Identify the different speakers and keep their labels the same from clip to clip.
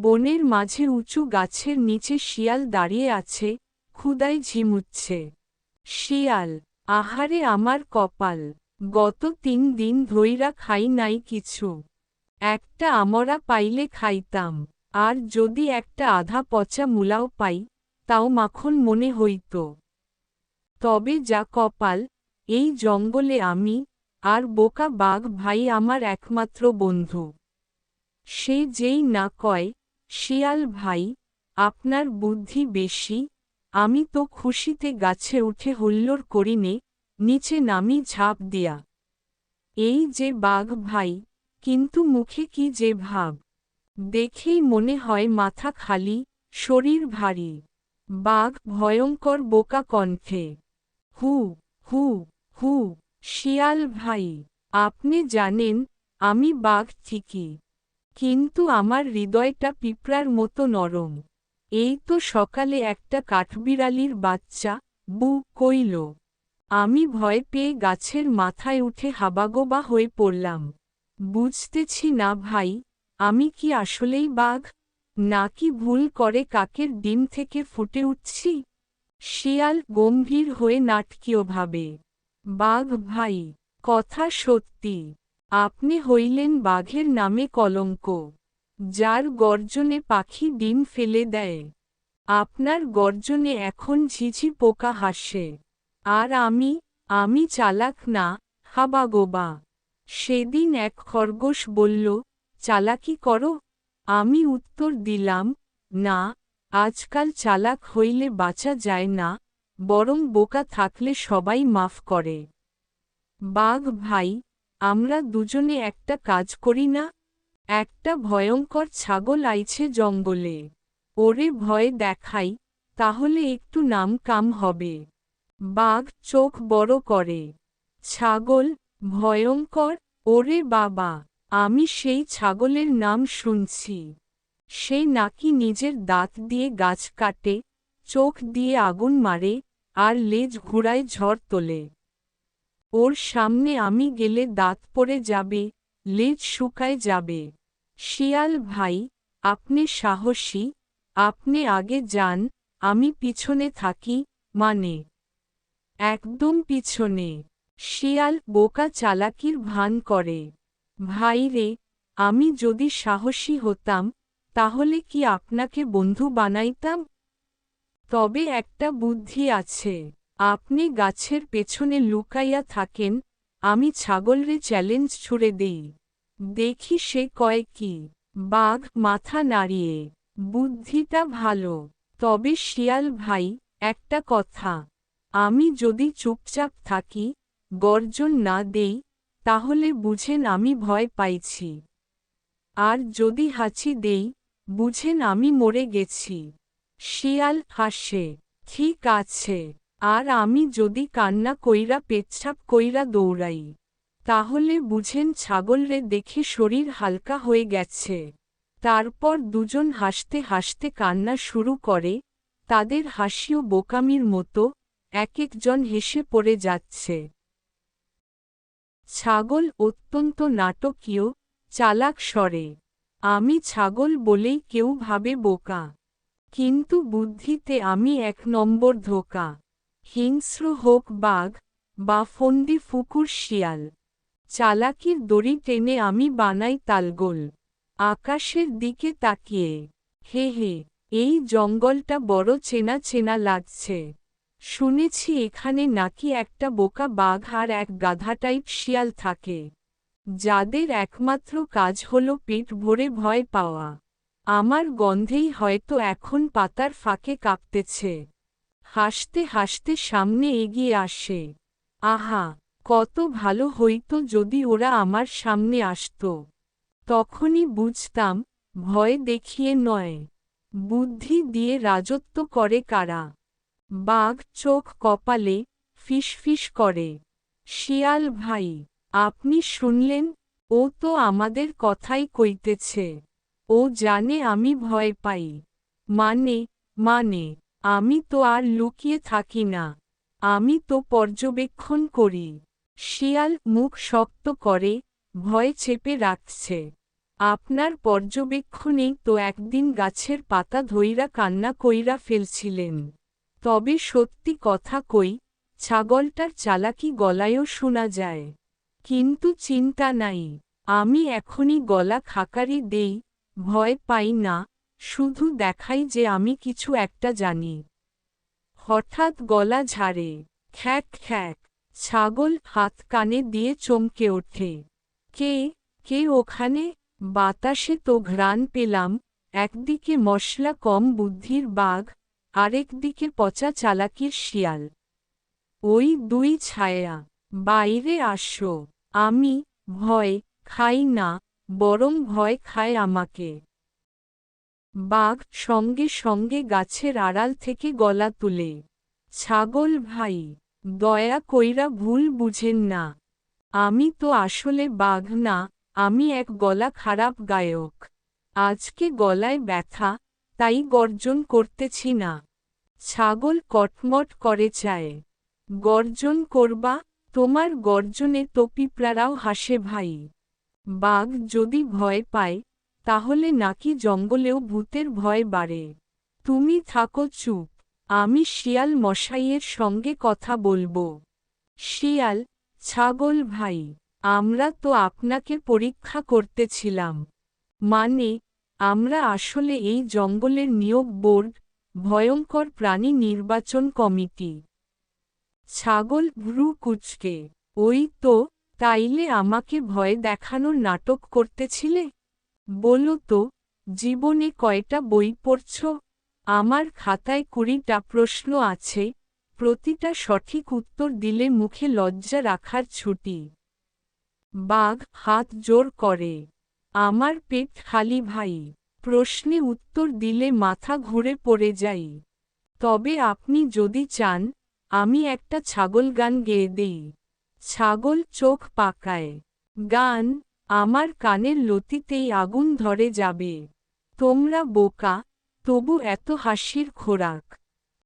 Speaker 1: বনের মাঝে উঁচু গাছের নিচে শিয়াল দাঁড়িয়ে আছে, ক্ষুদায় ঝিমুচ্ছে। শিয়াল, আহারে আমার কপাল, গত তিন দিন ধইরা খাই নাই কিছু। একটা আমরা পাইলে খাইতাম, আর যদি একটা আধা পচা মূলাও পাই, তাও মাখন মনে হইত। তবে যা কপাল, এই জঙ্গলে আমি, আর বোকা বাঘ ভাই আমার একমাত্র বন্ধু। সে যেই না কয় শিয়াল ভাই, আপনার বুদ্ধি বেশি, আমি তো খুশিতে গাছে উঠে হুল্লোড় করিনে, নিচে নামি ঝাঁপ দিয়া। এই যে বাঘ ভাই, কিন্তু মুখে কি যে ভাব? দেখেই মনে হয় মাথা খালি, শরীর ভারী। বাঘ ভয়ঙ্কর বোকা কণ্ঠে। হু হু হু, শিয়াল ভাই, আপনি জানেন, আমি বাঘ ঠিকই। কিন্তু আমার হৃদয়টা পিঁপড়ার মতো নরম। এই তো সকালে একটা কাঠবিড়ালির বাচ্চা, বু, কইল। আমি ভয় পেয়ে গাছের মাথায় উঠে হাবাগোবা হয়ে পড়লাম। বুঝতেছি না ভাই, আমি কি আসলেই বাঘ? নাকি ভুল করে কাকের ডিম থেকে ফুটে উঠছি? শিয়াল গম্ভীর হয়ে নাটকীয়ভাবে, বাঘ ভাই, কথা সত্যি। আপনি হইলেন বাঘের নামে কলঙ্ক, যার গর্জনে পাখি ডিম ফেলে দেয়। আপনার গর্জনে এখন ঝিঝি পোকা হাসে। আর আমি আমি চালাক না হাবা হাবাগোবা। সেদিন এক খরগোশ বলল, চালাকি করো। আমি উত্তর দিলাম, না, আজকাল চালাক হইলে বাঁচা যায় না, বরং বোকা থাকলে সবাই মাফ করে। বাঘ ভাই আমরা দুজনে একটা কাজ করি না? একটা ভয়ঙ্কর ছাগল আইছে জঙ্গলে। ওরে ভয় দেখাই, তাহলে একটু নাম কাম হবে। বাঘ চোখ বড় করে। ছাগল, ভয়ঙ্কর, ওরে বাবা, আমি সেই ছাগলের নাম শুনছি। সে নাকি নিজের দাঁত দিয়ে গাছ কাটে, চোখ দিয়ে আগুন মারে, আর লেজ ঘুরায় ঝড় তোলে। ওর সামনে আমি গেলে দাঁত পড়ে যাবে, লেজ শুকায় যাবে। শিয়াল ভাই, আপনি সাহসী, আপনি আগে যান, আমি পিছনে থাকি মানে? একদম পিছনে। শিয়াল বোকা চালাকির ভান করে। ভাই রে, আমি যদি সাহসী হতাম, তাহলে কি আপনাকে বন্ধু বানাইতাম? তবে একটা বুদ্ধি আছে। আপনি গাছের পেছনে লুকাইয়া থাকেন, আমি ছাগলরে চ্যালেঞ্জ ছুড়ে দেই। দেখি সে কয় কি? বাঘ মাথা নাড়িয়ে, বুদ্ধিটা ভালো, তবে শিয়াল ভাই, একটা কথা, আমি যদি চুপচাপ থাকি, গর্জন না দেই, তাহলে বুঝেন আমি ভয় পাইছি। আর যদি হাঁচি দেই, বুঝেন আমি মরে গেছি। শিয়াল হাসে, ঠিক আছে। আর আমি যদি কান্না কইরা পেচ্ছাপ কইরা দৌড়াই, তাহলে বুঝেন ছাগলরে দেখে শরীর হালকা হয়ে গেছে। তারপর দুজন হাসতে হাসতে কান্না শুরু করে, তাদের হাসিও বোকামির মতো এক একজন হেসে পড়ে যাচ্ছে। ছাগল অত্যন্ত নাটকীয়, চালাক স্বরে, আমি ছাগল বলেই কেউ ভাবে বোকা, কিন্তু বুদ্ধিতে আমি এক নম্বর ধোকা। হিংস্র হোক বাঘ বা ফন্দি ফুকুর শিয়াল। চালাকির দড়ি টেনে আমি বানাই তালগোল। আকাশের দিকে তাকিয়ে, হে হে, এই জঙ্গলটা বড় চেনা চেনা লাগছে। শুনেছি এখানে নাকি একটা বোকা বাঘ আর এক গাধা টাইপ শিয়াল থাকে। যাদের একমাত্র কাজ হল পেট ভরে ভয় পাওয়া। আমার গন্ধেই হয়তো এখন পাতার ফাঁকে কাঁপতেছে। হাসতে হাসতে সামনে এগিয়ে আসে। আহা, কত ভালো হইত যদি ওরা আমার সামনে আসত। তখনই বুঝতাম, ভয় দেখিয়ে নয়। বুদ্ধি দিয়ে রাজত্ব করে কারা? বাঘ চোখ কপালে ফিসফিস করে। শিয়াল ভাই, আপনি শুনলেন? ও তো আমাদের কথাই কইতেছে। ও জানে আমি ভয় পাই। মানে মানে। আমি তো আর লুকিয়ে থাকি না। আমি তো পর্যবেক্ষণ করি। শিয়াল মুখ শক্ত করে, ভয় চেপে রাখছে। আপনার পর্যবেক্ষণেই তো একদিন গাছের পাতা ধইরা কান্না কইরা ফেলছিলেন। তবে সত্যি কথা কই, ছাগলটার চালাকি গলায়ও শোনা যায়। কিন্তু চিন্তা নাই, আমি এখনই গলা খাকারি দেই, ভয় পাই না শুধু দেখাই যে আমি কিছু একটা জানি। হঠাৎ গলা ঝাড়ে, খ্যাক খ্যাক, ছাগল হাত কানে দিয়ে চমকে ওঠে। কে কে ওখানে? বাতাসে তো ঘ্রাণ পেলাম, একদিকে মশলা কম বুদ্ধির বাঘ আরেকদিকে পচা চালাকির শিয়াল। ওই দুই ছায়া, বাইরে আসো, আমি ভয় খাই না, বরং ভয় খায় আমাকে। বাঘ সঙ্গে সঙ্গে গাছের আড়াল থেকে গলা তুলে, ছাগল ভাই, দয়া কইরা ভুল বুঝেন না। আমি তো আসলে বাঘ না, আমি এক গলা খারাপ গায়ক। আজকে গলায় ব্যথা, তাই গর্জন করতেছি না। ছাগল কটমট করে চায়, গর্জন করবা? তোমার গর্জনে তো পিঁপড়ারাও হাসে ভাই। বাঘ যদি ভয় পায় তাহলে নাকি জঙ্গলেও ভূতের ভয় বাড়ে। তুমি থাকো চুপ, আমি শিয়াল মশাইয়ের সঙ্গে কথা বলব। শিয়াল, ছাগল ভাই, আমরা তো আপনাকে পরীক্ষা করতেছিলাম। মানে আমরা আসলে এই জঙ্গলের নিয়োগ বোর্ড, ভয়ঙ্কর প্রাণী নির্বাচন কমিটি। ছাগল ভ্রু কুচকে, ওই তো, তাইলে আমাকে ভয় দেখানোর নাটক করতেছিলে? বলো তো, জীবনে কয়টা বই পড়ছ? আমার খাতায় কুড়িটা প্রশ্ন আছে, প্রতিটা সঠিক উত্তর দিলে মুখে লজ্জা রাখার ছুটি। বাঘ হাত জোর করে, আমার পেট খালি ভাই, প্রশ্নে উত্তর দিলে মাথা ঘুরে পড়ে যাই। তবে আপনি যদি চান, আমি একটা ছাগল গান গেয়ে দেই। ছাগল চোখ পাকায়, গান আমার কানের লতিতেই আগুন ধরে যাবে। তোমরা বোকা, তবু এত হাসির খোরাক।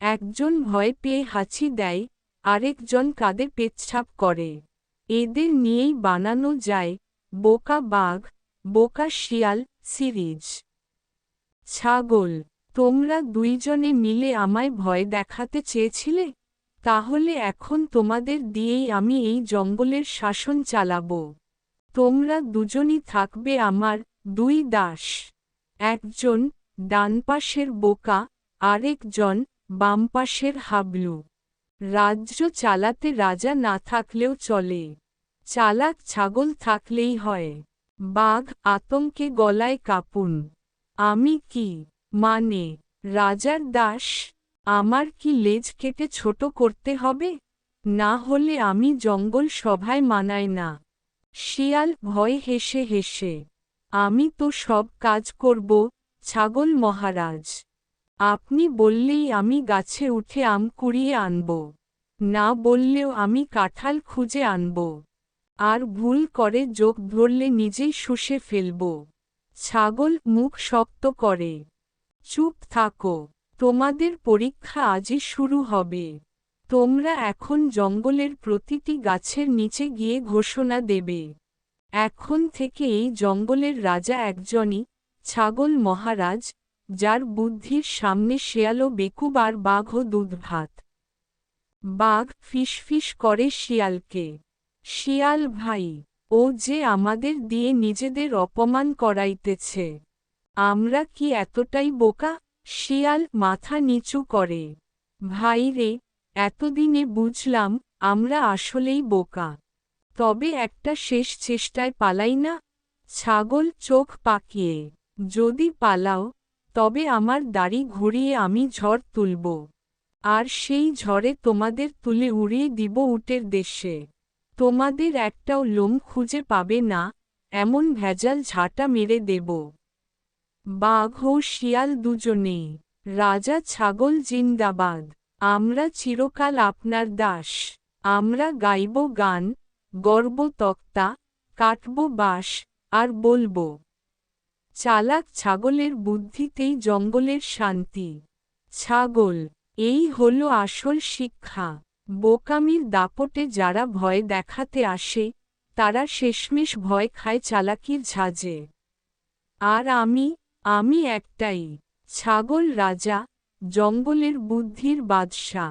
Speaker 1: একজন ভয় পেয়ে হাঁচি দেয়, আরেকজন কাঁদে পেচ্ছাপ করে। এদের নিয়েই বানানো যায় বোকা বাঘ, বোকা শিয়াল সিরিজ। ছাগল, তোমরা দুইজনে মিলে আমায় ভয় দেখাতে চেয়েছিলে? তাহলে এখন তোমাদের দিয়েই আমি এই জঙ্গলের শাসন চালাব। তোমরা দুজনই থাকবে আমার দুই দাস। একজন ডানপাশের বোকা, আরেকজন বামপাশের হাবলু। রাজ্য চালাতে রাজা না থাকলেও চলে। চালাক ছাগল থাকলেই হয়। বাঘ আতঙ্কে গলায় কাপুন। আমি কি? মানে রাজার দাস? আমার কি লেজ কেটে ছোট করতে হবে? না হলে আমি জঙ্গল সভায় মানাই না। শিয়াল ভয় হেসে হেসে, আমি তো সব কাজ করব, ছাগল মহারাজ। আপনি বললেই আমি গাছে উঠে আম কুড়িয়ে আনব, না বললেও আমি কাঁঠাল খুঁজে আনব। আর ভুল করে যোগ ধরলে নিজেই শুষে ফেলব। ছাগল মুখ শক্ত করে, চুপ থাকো, তোমাদের পরীক্ষা আজই শুরু হবে। তোমরা এখন জঙ্গলের প্রতিটি গাছের নিচে গিয়ে ঘোষণা দেবে। এখন থেকে এই জঙ্গলের রাজা একজনই ছাগল মহারাজ, যার বুদ্ধির সামনে শেয়ালও বেকুব আর বাঘও দুধ ভাত। বাঘ ফিসফিস করে শিয়ালকে, শিয়াল ভাই, ও যে আমাদের দিয়ে নিজেদের অপমান করাইতেছে, আমরা কি এতটাই বোকা? শিয়াল মাথা নিচু করে, ভাই রে এতদিনে বুঝলাম, আমরা আসলেই বোকা। তবে একটা শেষ চেষ্টায় পালাই না? ছাগল চোখ পাকিয়ে, যদি পালাও, তবে আমার দাড়ি ঘুরিয়ে আমি ঝড় তুলব। আর সেই ঝড়ে তোমাদের তুলে উড়িয়ে দিব উটের দেশে। তোমাদের একটাও লোম খুঁজে পাবে না, এমন ভেজাল ঝাঁটা মেরে দেব। বাঘ ও শিয়াল দুজনেই, রাজা ছাগল জিন্দাবাদ। আমরা চিরকাল আপনার দাস। আমরা গাইব গান গর্ব তক্তা, কাটব বাস আর বলব, চালাক ছাগলের বুদ্ধিতেই জঙ্গলের শান্তি। ছাগল, এই হল আসল শিক্ষা। বোকামির দাপটে যারা ভয় দেখাতে আসে, তারা শেষমেশ ভয় খায় চালাকির ঝাঁজে আর আমি আমি একটাই, ছাগল রাজা জঙ্গলের বুদ্ধির বাদশা